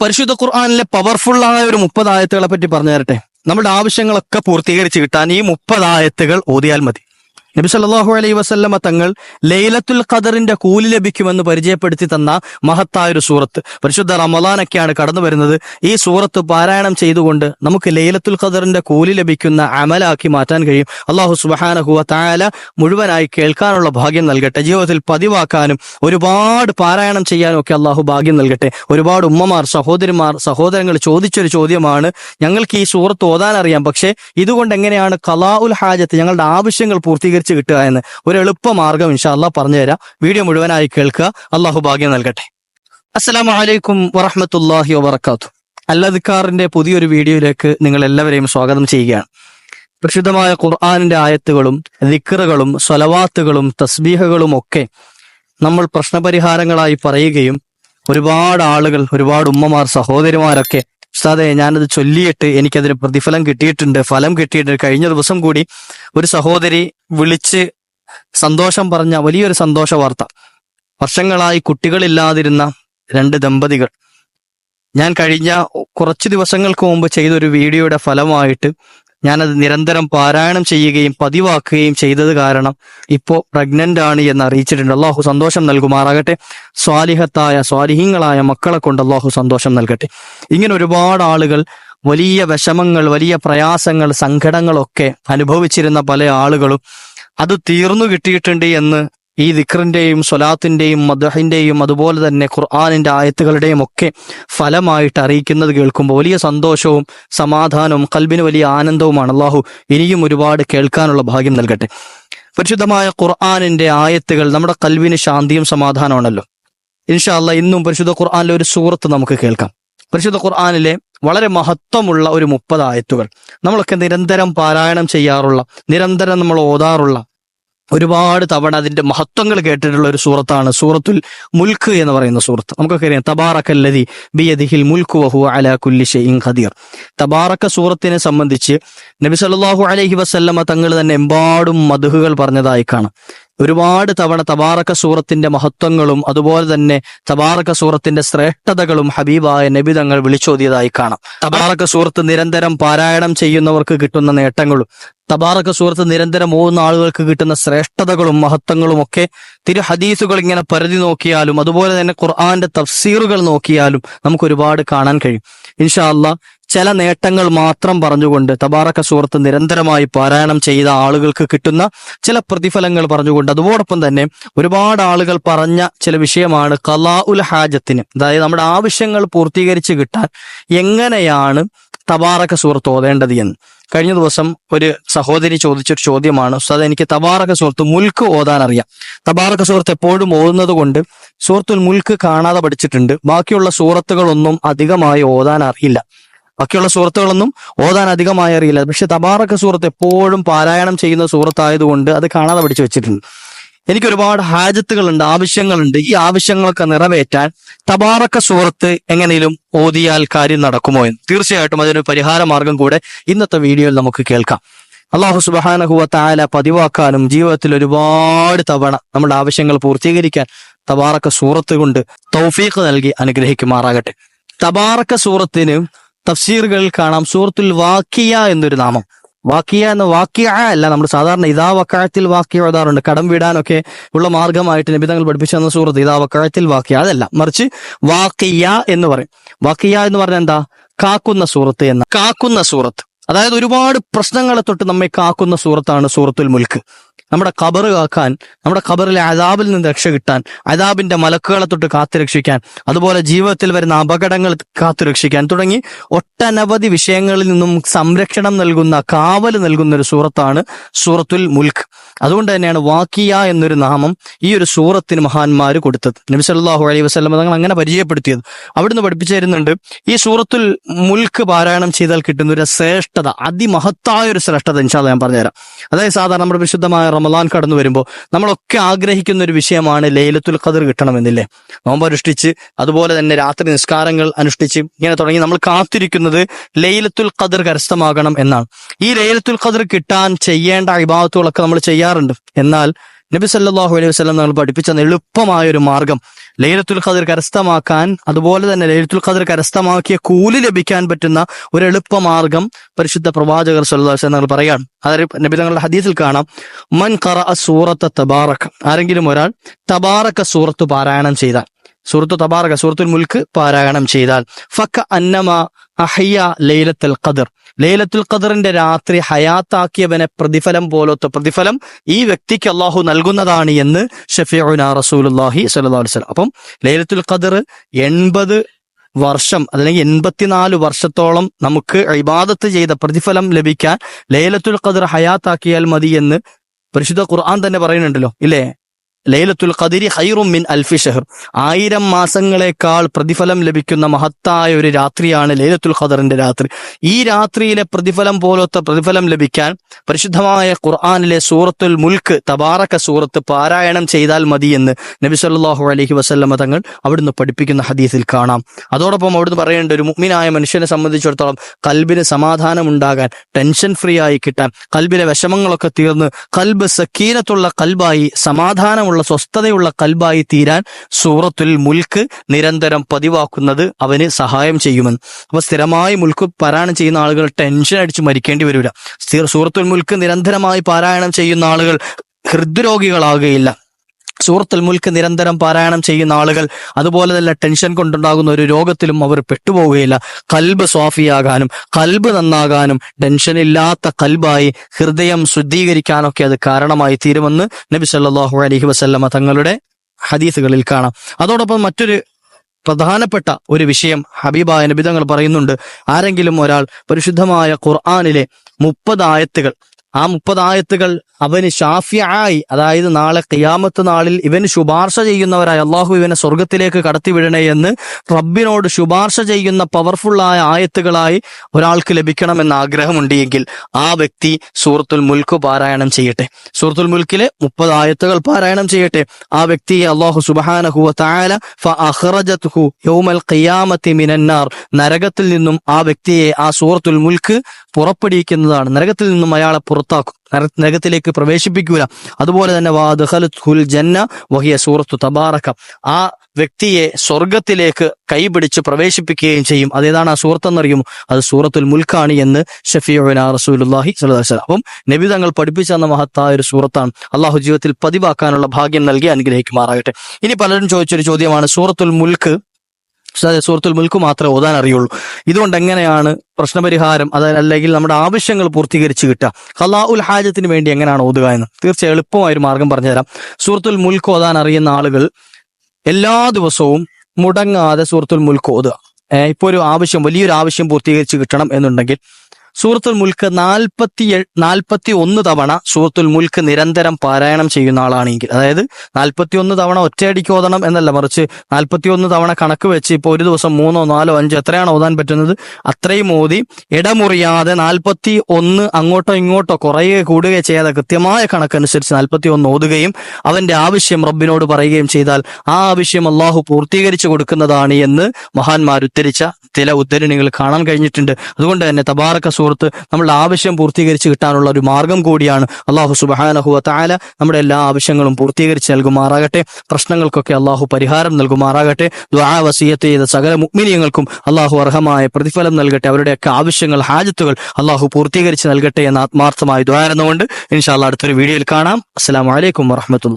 പരിശുദ്ധ ഖുർആാനിലെ പവർഫുൾ ആയ ഒരു മുപ്പത് ആയത്തുകളെ പറ്റി പറഞ്ഞു തരട്ടെ നമ്മുടെ ആവശ്യങ്ങളൊക്കെ പൂർത്തീകരിച്ച് കിട്ടാൻ ഈ മുപ്പത് ആയത്തുകൾ ഓതിയാൽ മതി. നബി സല്ലാഹു അലൈ വസല്ലമ തങ്ങൾ ലൈലത്തുൽ ഖദറിന്റെ കൂലി ലഭിക്കുമെന്ന് പരിചയപ്പെടുത്തി തന്ന മഹത്തായ ഒരു സൂറത്ത്. പരിശുദ്ധ റമദാനൊക്കെയാണ് കടന്നു വരുന്നത്. ഈ സൂറത്ത് പാരായണം ചെയ്തുകൊണ്ട് നമുക്ക് ലൈലത്തുൽ ഖദറിന്റെ കൂലി ലഭിക്കുന്ന അമലാക്കി മാറ്റാൻ കഴിയും. അള്ളാഹു സുബാനഹുവ തായാല മുഴുവനായി കേൾക്കാനുള്ള ഭാഗ്യം നൽകട്ടെ. ജീവിതത്തിൽ പതിവാക്കാനും ഒരുപാട് പാരായണം ചെയ്യാനും ഒക്കെ അള്ളാഹു ഭാഗ്യം നൽകട്ടെ. ഒരുപാട് ഉമ്മമാർ സഹോദരിമാർ സഹോദരങ്ങൾ ചോദിച്ചൊരു ചോദ്യമാണ്. ഞങ്ങൾക്ക് ഈ സൂറത്ത് ഓതാൻ അറിയാം പക്ഷേ ഇതുകൊണ്ട് എങ്ങനെയാണ് കലാ ഉൽ ഹാജത്ത് ഞങ്ങളുടെ ആവശ്യങ്ങൾ പൂർത്തീകരിച്ച് കിട്ടുക എന്ന് ഒരു എളുപ്പ മാർഗം ഇൻഷാ പറഞ്ഞു തരാം വീഡിയോ മുഴുവനായി കേൾക്കുക. അള്ളാഹു ഭാഗ്യം നൽകട്ടെ. അസ്സലാമു വലൈക്കും വറഹ്മത്തുള്ളാഹി വബർക്കാത്തു അല്ലദിക്കാറിന്റെ പുതിയൊരു വീഡിയോയിലേക്ക് നിങ്ങൾ എല്ലാവരെയും സ്വാഗതം ചെയ്യുകയാണ്. പ്രസിദ്ധമായ ഖുർആാനിന്റെ ആയത്തുകളും ദിക്കറുകളും സ്വലവാത്തുകളും തസ്ബീഹകളും ഒക്കെ നമ്മൾ പ്രശ്നപരിഹാരങ്ങളായി പറയുകയും ഒരുപാട് ആളുകൾ ഒരുപാട് ഉമ്മമാർ സഹോദരിമാരൊക്കെ ഉസ്താദെ ഞാനത് ചൊല്ലിയിട്ട് എനിക്കതിന് പ്രതിഫലം കിട്ടിയിട്ടുണ്ട്. ഫലം കിട്ടിയിട്ടുണ്ട് കഴിഞ്ഞ ദിവസം കൂടി ഒരു സഹോദരി വിളിച്ച് സന്തോഷം പറഞ്ഞ വലിയൊരു സന്തോഷ വാർത്ത. വർഷങ്ങളായി കുട്ടികളില്ലാതിരുന്ന രണ്ട് ദമ്പതികൾ. ഞാൻ കഴിഞ്ഞ കുറച്ച് ദിവസങ്ങൾക്ക് മുമ്പ് ചെയ്തൊരു വീഡിയോയുടെ ഫലമായിട്ട് ഞാനത് നിരന്തരം പാരായണം ചെയ്യുകയും പതിവാക്കുകയും ചെയ്തത് കാരണം ഇപ്പോ പ്രഗ്നന്റ് ആണ് എന്ന് അറിയിച്ചിട്ടുണ്ട്. അള്ളാഹു സന്തോഷം നൽകുമാറാകട്ടെ. സ്വാലിഹത്തായ സ്വാലിഹീങ്ങളായ മക്കളെ കൊണ്ട് അള്ളാഹു സന്തോഷം നൽകട്ടെ. ഇങ്ങനെ ഒരുപാട് ആളുകൾ വലിയ വിഷമങ്ങൾ വലിയ പ്രയാസങ്ങൾ സങ്കടങ്ങളൊക്കെ അനുഭവിച്ചിരുന്ന പല ആളുകളും അത് തീർന്നു കിട്ടിയിട്ടുണ്ട് എന്ന് ഈ ദിക്റിന്റെയും സ്വലാത്തിന്റെയും മദഹിന്റെയും അതുപോലെ തന്നെ ഖുർആാനിന്റെ ആയത്തുകളുടെയും ഒക്കെ ഫലമായിട്ട് അറിയിക്കുന്നത് കേൾക്കുമ്പോൾ വലിയ സന്തോഷവും സമാധാനവും കൽബിന് വലിയ ആനന്ദവുമാണ്. അള്ളാഹു ഇനിയും ഒരുപാട് കേൾക്കാനുള്ള ഭാഗ്യം നൽകട്ടെ. പരിശുദ്ധമായ ഖുർആാനിന്റെ ആയത്തുകൾ നമ്മുടെ കൽവിന് ശാന്തിയും സമാധാനമാണല്ലോ ഇൻഷാ അല്ലാ ഇന്നും പരിശുദ്ധ ഖുർആാനിലെ ഒരു സൂറത്ത് നമുക്ക് കേൾക്കാം. പരിശുദ്ധ ഖുർആാനിലെ വളരെ മഹത്വമുള്ള ഒരു മുപ്പത് ആയത്തുകൾ. നമ്മളൊക്കെ നിരന്തരം പാരായണം ചെയ്യാറുള്ള നിരന്തരം നമ്മൾ ഓതാറുള്ള ഒരുപാട് തവണ അതിന്റെ മഹത്വങ്ങൾ കേട്ടിട്ടുള്ള ഒരു സൂറത്താണ് സൂറത്തുൽ മുൽക്ക് എന്ന് പറയുന്ന സൂറത്ത്. നമുക്കൊക്കെ അറിയാം തബാറക്കല്ലതി ബിയദിഹിൽ മുൽക്ക് വഹു അല കുല്ലി ഷെയ്ൻ ഖദീർ. തബാറക്ക സൂറത്തിനെ സംബന്ധിച്ച് നബി സല്ലല്ലാഹു അലൈഹി വസല്ലമ തങ്ങൾ തന്നെ എമ്പാടും മധുഹുകൾ പറഞ്ഞതായി കാണാം. ഒരുപാട് തവണ തബാറക്ക സൂറത്തിന്റെ മഹത്വങ്ങളും അതുപോലെ തന്നെ തബാറക്ക സൂറത്തിന്റെ ശ്രേഷ്ഠതകളും ഹബീബായ നബി തങ്ങൾ വിളിച്ചോതിയതായി കാണാം. തബാറക്ക സൂറത്ത് നിരന്തരം പാരായണം ചെയ്യുന്നവർക്ക് കിട്ടുന്ന നേട്ടങ്ങളും തബാറക്ക സൂറത്ത് നിരന്തരം മൂന്ന് ആളുകൾക്ക് കിട്ടുന്ന ശ്രേഷ്ഠതകളും മഹത്വങ്ങളും ഒക്കെ തിരു ഹദീസുകൾ ഇങ്ങനെ പരിധി നോക്കിയാലും അതുപോലെ തന്നെ ഖുർആന്റെ തഫ്സീറുകൾ നോക്കിയാലും നമുക്ക് ഒരുപാട് കാണാൻ കഴിയും. ഇൻഷാ അല്ലാ ചില നേട്ടങ്ങൾ മാത്രം പറഞ്ഞുകൊണ്ട് തബാറക്ക സുഹൃത്ത് നിരന്തരമായി പാരായണം ചെയ്ത ആളുകൾക്ക് കിട്ടുന്ന ചില പ്രതിഫലങ്ങൾ പറഞ്ഞുകൊണ്ട് അതോടൊപ്പം തന്നെ ഒരുപാട് ആളുകൾ പറഞ്ഞ ചില വിഷയമാണ് കലാ ഉൽ ഹാജത്തിന്. അതായത് നമ്മുടെ ആവശ്യങ്ങൾ പൂർത്തീകരിച്ച് കിട്ടാൻ എങ്ങനെയാണ് തബാറക്ക സുഹൃത്ത് ഓതേണ്ടത് എന്ന്. കഴിഞ്ഞ ദിവസം ഒരു സഹോദരി ചോദിച്ചൊരു ചോദ്യമാണ് ഉസ്താദ് എനിക്ക് തബാറക്ക സുഹൃത്ത് മുൽക്ക് ഓതാൻ അറിയാം. തബാറക്ക സുഹൃത്ത് എപ്പോഴും ഓതുന്നത് കൊണ്ട് സുഹൃത്തുൽ മുൽക്ക് കാണാതെ പഠിച്ചിട്ടുണ്ട്. ബാക്കിയുള്ള സൂറത്തുകളൊന്നും അധികമായി ഓതാൻ അറിയില്ല. ബാക്കിയുള്ള സൂറത്തുകളൊന്നും ഓതാൻ അധികമായി അറിയില്ല. പക്ഷെ തബാറക്ക സൂറത്ത് എപ്പോഴും പാരായണം ചെയ്യുന്ന സൂറത്തായതുകൊണ്ട് അത് കാണാതെ പഠിച്ചു വെച്ചിട്ടുണ്ട്. എനിക്ക് ഒരുപാട് ഹാജത്തുകളുണ്ട് ആവശ്യങ്ങളുണ്ട്. ഈ ആവശ്യങ്ങളൊക്കെ നിറവേറ്റാൻ തബാറക്ക സൂറത്ത് എങ്ങനെയും ഓതിയാൽ കാര്യം നടക്കുമോ എന്ന്. തീർച്ചയായിട്ടും അതിനൊരു പരിഹാര മാർഗം കൂടെ ഇന്നത്തെ വീഡിയോയിൽ നമുക്ക് കേൾക്കാം. അള്ളാഹു സുബാനഹുവ താല പതിവാക്കാനും ജീവിതത്തിൽ ഒരുപാട് തവണ നമ്മുടെ ആവശ്യങ്ങൾ പൂർത്തീകരിക്കാൻ തബാറക്ക സൂറത്ത് കൊണ്ട് തൗഫീഖ് നൽകി അനുഗ്രഹിക്കുമാറാകട്ടെ. തബാറക്ക സൂറത്തിന് തഫ്സീറുകളിൽ കാണാം. സൂറത്തുൽ വാക്കിയ എന്നൊരു നാമം. വാക്കിയ എന്ന വാക്കിയ അല്ല നമ്മൾ സാധാരണ ഇതാ വക്കാഴത്തിൽ വാക്കിയ എഴുതാറുണ്ട്. കടം വിടാനൊക്കെ ഉള്ള മാർഗമായിട്ട് നിബിധങ്ങൾ പഠിപ്പിച്ചു സൂറത്ത് ഇതാ വക്കാഴത്തിൽ വാക്കിയ. അതല്ല മറിച്ച് വാക്കിയ എന്ന് പറയും. വാക്കിയ എന്ന് പറഞ്ഞാൽ എന്താ? കാക്കുന്ന സൂറത്ത് എന്ന കാക്കുന്ന സൂറത്ത്. അതായത് ഒരുപാട് പ്രശ്നങ്ങളെ തൊട്ട് നമ്മെ കാക്കുന്ന സൂറത്താണ് സൂറത്തുൽ മുൽക്ക്. നമ്മുടെ ഖബർ കാക്കാൻ നമ്മുടെ ഖബറിലെ അതാബിൽ നിന്ന് രക്ഷ കിട്ടാൻ അതാബിന്റെ മലക്കുകളെ തൊട്ട് കാത്തുരക്ഷിക്കാൻ അതുപോലെ ജീവിതത്തിൽ വരുന്ന അപകടങ്ങൾ കാത്തു രക്ഷിക്കാൻ തുടങ്ങി ഒട്ടനവധി വിഷയങ്ങളിൽ നിന്നും സംരക്ഷണം നൽകുന്ന കാവൽ നൽകുന്ന ഒരു സൂറത്താണ് സൂറത്തുൽ മുൽക്ക്. അതുകൊണ്ട് തന്നെയാണ് വാക്കിയ എന്നൊരു നാമം ഈ ഒരു സൂറത്തിന് മഹാന്മാർ കൊടുത്തത്. നബി സല്ലല്ലാഹു അലൈഹി വസ്ലം തങ്ങൾ അങ്ങനെ പരിചയപ്പെടുത്തിയത്. അവിടുന്ന് പഠിപ്പിച്ചു തരുന്നുണ്ട് ഈ സൂറത്തുൽ മുൽക്ക് പാരായണം ചെയ്താൽ കിട്ടുന്ന ഒരു ശ്രേഷ്ഠത അതിമഹത്തായ ഒരു ശ്രേഷ്ഠത ഇൻഷാല്ല ഞാൻ പറഞ്ഞുതരാം. അതായത് സാധാരണ നമ്മുടെ വിശുദ്ധമായ റമദാൻ കടന്നു വരുമ്പോൾ നമ്മളൊക്കെ ആഗ്രഹിക്കുന്ന ഒരു വിഷയമാണ് ലേലത്തുൽ ഖദർ കിട്ടണമെന്നില്ലേ? നോമ്പ് അനുഷ്ഠിച്ച് അതുപോലെ തന്നെ രാത്രി നിസ്കാരങ്ങൾ അനുഷ്ഠിച്ച് ഇങ്ങനെ തുടങ്ങി നമ്മൾ കാത്തിരിക്കുന്നത് ലേലത്തുൽ ഖദർ കരസ്ഥമാകണം എന്നാണ്. ഈ ലേലത്തുൽ ഖദർ കിട്ടാൻ ചെയ്യേണ്ട അഭിഭാവത്തുകളൊക്കെ നമ്മൾ ചെയ്യാറുണ്ട്. എന്നാൽ നബി സല്ലാഹു അലൈഹി വസല്ലം നമ്മൾ പഠിപ്പിച്ച എളുപ്പമായ ഒരു മാർഗം ലൈലത്തുൽ ഖദർ കരസ്ഥമാക്കാൻ അതുപോലെ തന്നെ ലൈലത്തുൽ ഖദർ കരസ്ഥമാക്കിയ കൂലി ലഭിക്കാൻ പറ്റുന്ന ഒരു എളുപ്പ മാർഗം പരിശുദ്ധ പ്രവാചകർ സല്ലല്ലാഹു ഞങ്ങൾ പറയാണ്. അതായത് നബി തങ്ങളുടെ ഹദീസിൽ കാണാം. മൻ ഖറ സൂറത്ത് തബാറക്ക ആരെങ്കിലും ഒരാൾ തബാറക്ക സൂറത്ത് പാരായണം ചെയ്താൽ സൂറത്ത് തബാറക സൂറത്തുൽ മുൽക്ക് പാരായണം ചെയ്താൽ ഫക്ക അന്നമ അഹയ്യ ലൈലത്തുൽ ഖദർ. ലൈലത്തുൽ ഖദറിന്റെ രാത്രി ഹയാത്താക്കിയവനെ പ്രതിഫലം പോലത്തെ പ്രതിഫലം ഈ വ്യക്തിക്ക് അള്ളാഹു നൽകുന്നതാണ് എന്ന് ഷഫീഉന റസൂലുള്ളാഹി സ്വല്ലല്ലാഹു അലൈഹി വസല്ലം. അപ്പം ലൈലത്തുൽ ഖദർ എൺപത് വർഷം അല്ലെങ്കിൽ എൺപത്തിനാല് വർഷത്തോളം നമുക്ക് ഇബാദത്ത് ചെയ്ത പ്രതിഫലം ലഭിക്കാൻ ലൈലത്തുൽ ഖദർ ഹയാത്താക്കിയാൽ മതി എന്ന് പരിശുദ്ധ ഖുർആൻ തന്നെ പറയുന്നുണ്ടല്ലോ ഇല്ലേ? ലൈലത്തുൽ ഖദിരി ഹൈറും മിൻ അൽഫി ഷഹർ. ആയിരം മാസങ്ങളെക്കാൾ പ്രതിഫലം ലഭിക്കുന്ന മഹത്തായ ഒരു രാത്രിയാണ് ലൈലത്തുൽ ഖദറിന്റെ രാത്രി. ഈ രാത്രിയിലെ പ്രതിഫലം പോലത്തെ പ്രതിഫലം ലഭിക്കാൻ പരിശുദ്ധമായ ഖുർആാനിലെ സൂറത്തുൽ മുൽക്ക് തബാറക്ക സൂറത്ത് പാരായണം ചെയ്താൽ മതി എന്ന് നബി സല്ലാഹു അലഹി വസല്ലമ തങ്ങൾ അവിടുന്ന് പഠിപ്പിക്കുന്ന ഹദീസിൽ കാണാം. അതോടൊപ്പം അവിടുന്ന് പറയേണ്ട ഒരു മുഗ്മിനായ മനുഷ്യനെ സംബന്ധിച്ചിടത്തോളം കൽബിന് സമാധാനം ഉണ്ടാകാൻ ടെൻഷൻ ഫ്രീ ആയി കിട്ടാൻ കൽബിലെ വിഷമങ്ങളൊക്കെ തീർന്ന് കൽബ് സക്കീനത്തുള്ള കൽബായി സമാധാനമുള്ള സ്വസ്ഥതയുള്ള കൽബായി തീരാൻ സൂറത്തുൽ മുൽക്ക് നിരന്തരം പതിവാക്കുന്നത് അവന് സഹായം ചെയ്യുമെന്ന്. അപ്പൊ സ്ഥിരമായി മുൽക്ക് പാരായണം ചെയ്യുന്ന ആളുകൾ ടെൻഷൻ അടിച്ച് മരിക്കേണ്ടി വരില്ല സൂറത്തുൽ മുൽക്ക് നിരന്തരമായി പാരായണം ചെയ്യുന്ന ആളുകൾ ഹൃദ്രോഗികളാകുകയില്ല. സൂറത്തുൽ മുൽക്ക് നിരന്തരം പാരായണം ചെയ്യുന്ന ആളുകൾ അതുപോലെ തന്നെ ടെൻഷൻ കൊണ്ടുണ്ടാകുന്ന ഒരു രോഗത്തിലും അവർ പെട്ടുപോവുകയില്ല. കൽബ് സ്വാഫിയാകാനും കൽബ് നന്നാകാനും ടെൻഷൻ ഇല്ലാത്ത കൽബായി ഹൃദയം ശുദ്ധീകരിക്കാനൊക്കെ അത് കാരണമായി തീരുമെന്ന് നബി സല്ലാഹു അലഹി വസല്ലമ തങ്ങളുടെ ഹദീസുകളിൽ കാണാം. അതോടൊപ്പം മറ്റൊരു പ്രധാനപ്പെട്ട ഒരു വിഷയം ഹബീബായ നബിതങ്ങൾ പറയുന്നുണ്ട്. ആരെങ്കിലും ഒരാൾ പരിശുദ്ധമായ ഖുർആാനിലെ മുപ്പത് ആയത്തുകൾ ആ മുപ്പത് ആയത്തുകൾ അവന് ഷാഫിയായി അതായത് നാളെ കിയാമത്ത് നാളിൽ ഇവന് ശുപാർശ ചെയ്യുന്നവരായി അള്ളാഹു ഇവനെ സ്വർഗത്തിലേക്ക് കടത്തിവിടണേ എന്ന് റബ്ബിനോട് ശുപാർശ ചെയ്യുന്ന പവർഫുള്ളായ ആയത്തുകളായി ഒരാൾക്ക് ലഭിക്കണമെന്ന് ആഗ്രഹമുണ്ടെങ്കിൽ ആ വ്യക്തി സൂറത്തുൽ മുൽക്ക് പാരായണം ചെയ്യട്ടെ. സൂറത്തുൽ മുൽക്കിലെ മുപ്പത് ആയത്തുകൾ പാരായണം ചെയ്യട്ടെ. ആ വ്യക്തിയെ അള്ളാഹു സുബാനഹു യൗമൽ മിനന്നാർ നരകത്തിൽ നിന്നും ആ വ്യക്തിയെ ആ സൂറത്തുൽ മുൽക്ക് പുറപ്പെടുവിക്കുന്നതാണ്. നരകത്തിൽ നിന്നും അയാളെ പുറത്താക്കും. നര- നരകത്തിലേക്ക് പ്രവേശിപ്പിക്കൂല. അതുപോലെ തന്നെ വാദുൽ ജന്ന വഹിയ സൂറത്തു തബാറക്ക ആ വ്യക്തിയെ സ്വർഗത്തിലേക്ക് കൈപിടിച്ച് പ്രവേശിപ്പിക്കുകയും ചെയ്യും. അതേതാണ് ആ സൂറത്തെന്നറിയും അത് സൂറത്തുൽ മുൽക്കാണ് എന്ന് ഷഫീഉന അലൈഹി വസല്ലം. അപ്പം നബി തങ്ങൾ പഠിപ്പിച്ച മഹത്തായ ഒരു സൂറത്താണ്. അള്ളാഹു ജീവിതത്തിൽ പതിവാക്കാനുള്ള ഭാഗ്യം നൽകി അനുഗ്രഹിക്കുമാറാകട്ടെ. ഇനി പലരും ചോദിച്ചൊരു ചോദ്യമാണ് സൂറത്തുൽ മുൽക്ക് സൂറത്തുൽ മുൽക്ക് മാത്രമേ ഓതാൻ അറിയുള്ളൂ. ഇതുകൊണ്ട് എങ്ങനെയാണ് പ്രശ്നപരിഹാരം അതായത് അല്ലെങ്കിൽ നമ്മുടെ ആവശ്യങ്ങൾ പൂർത്തീകരിച്ച് കിട്ടുക? കലാ ഉൽ ഹാജത്തിന് വേണ്ടി എങ്ങനെയാണ് ഓതുക എന്ന്? തീർച്ചയായും എളുപ്പമായ ഒരു മാർഗം പറഞ്ഞുതരാം. സൂറത്തുൽ മുൽക്ക് ഓതാൻ അറിയുന്ന ആളുകൾ എല്ലാ ദിവസവും മുടങ്ങാതെ സൂറത്തുൽ മുൽക്ക് ഓതുക. ഇപ്പോൾ ഇപ്പൊ ഒരു ആവശ്യം വലിയൊരു ആവശ്യം പൂർത്തീകരിച്ച് കിട്ടണം എന്നുണ്ടെങ്കിൽ സൂറത്തുൽ മുൽക്ക് നാൽപ്പത്തി നാൽപ്പത്തി ഒന്ന് തവണ സൂറത്തുൽ മുൽക്ക് നിരന്തരം പാരായണം ചെയ്യുന്ന ആളാണെങ്കിൽ അതായത് നാൽപ്പത്തി ഒന്ന് തവണ ഒറ്റയടിക്ക് ഓതണം എന്നല്ല മറിച്ച് നാൽപ്പത്തി ഒന്ന് തവണ കണക്ക് വെച്ച് ഇപ്പോൾ ഒരു ദിവസം മൂന്നോ നാലോ അഞ്ചോ എത്രയാണ് ഓതാൻ പറ്റുന്നത് അത്രയും ഓതി ഇടമുറിയാതെ നാൽപ്പത്തി ഒന്ന് അങ്ങോട്ടോ ഇങ്ങോട്ടോ കുറയുകയോ കൂടുകയോ ചെയ്യാതെ കൃത്യമായ കണക്കനുസരിച്ച് നാൽപ്പത്തി ഒന്ന് ഓതുകയും അവന്റെ ആവശ്യം റബ്ബിനോട് പറയുകയും ചെയ്താൽ ആ ആവശ്യം അള്ളാഹു പൂർത്തീകരിച്ചു കൊടുക്കുന്നതാണ് എന്ന് മഹാന്മാർ ഉദ്ധരിച്ച ചില ഉദ്ധരണികൾ കാണാൻ കഴിഞ്ഞിട്ടുണ്ട്. അതുകൊണ്ട് തന്നെ തബാറക്ക സുഹൃത്ത് നമ്മളുടെ ആവശ്യം പൂർത്തീകരിച്ച് കിട്ടാനുള്ള ഒരു മാർഗം കൂടിയാണ്. അള്ളാഹു സുബാനഹുവ താല നമ്മുടെ എല്ലാ ആവശ്യങ്ങളും പൂർത്തീകരിച്ച് നൽകുമാറാകട്ടെ. പ്രശ്നങ്ങൾക്കൊക്കെ അള്ളാഹു പരിഹാരം നൽകുമാറാകട്ടെ. ദ്വാ വസീയത്ത് ചെയ്ത സകല മുഗ്മിനിയങ്ങൾക്കും അള്ളാഹു അർഹമായ പ്രതിഫലം നൽകട്ടെ. അവരുടെയൊക്കെ ആവശ്യങ്ങൾ ഹാജത്തുകൾ അള്ളാഹു പൂർത്തീകരിച്ച് നൽകട്ടെ എന്ന ആത്മാർത്ഥമായി ദ്വാരുന്നുകൊണ്ട് ഇൻഷാല്ല അടുത്തൊരു വീഡിയോയിൽ കാണാം. അസ്സാം വലൈക്കും വറഹമത്തുള്ള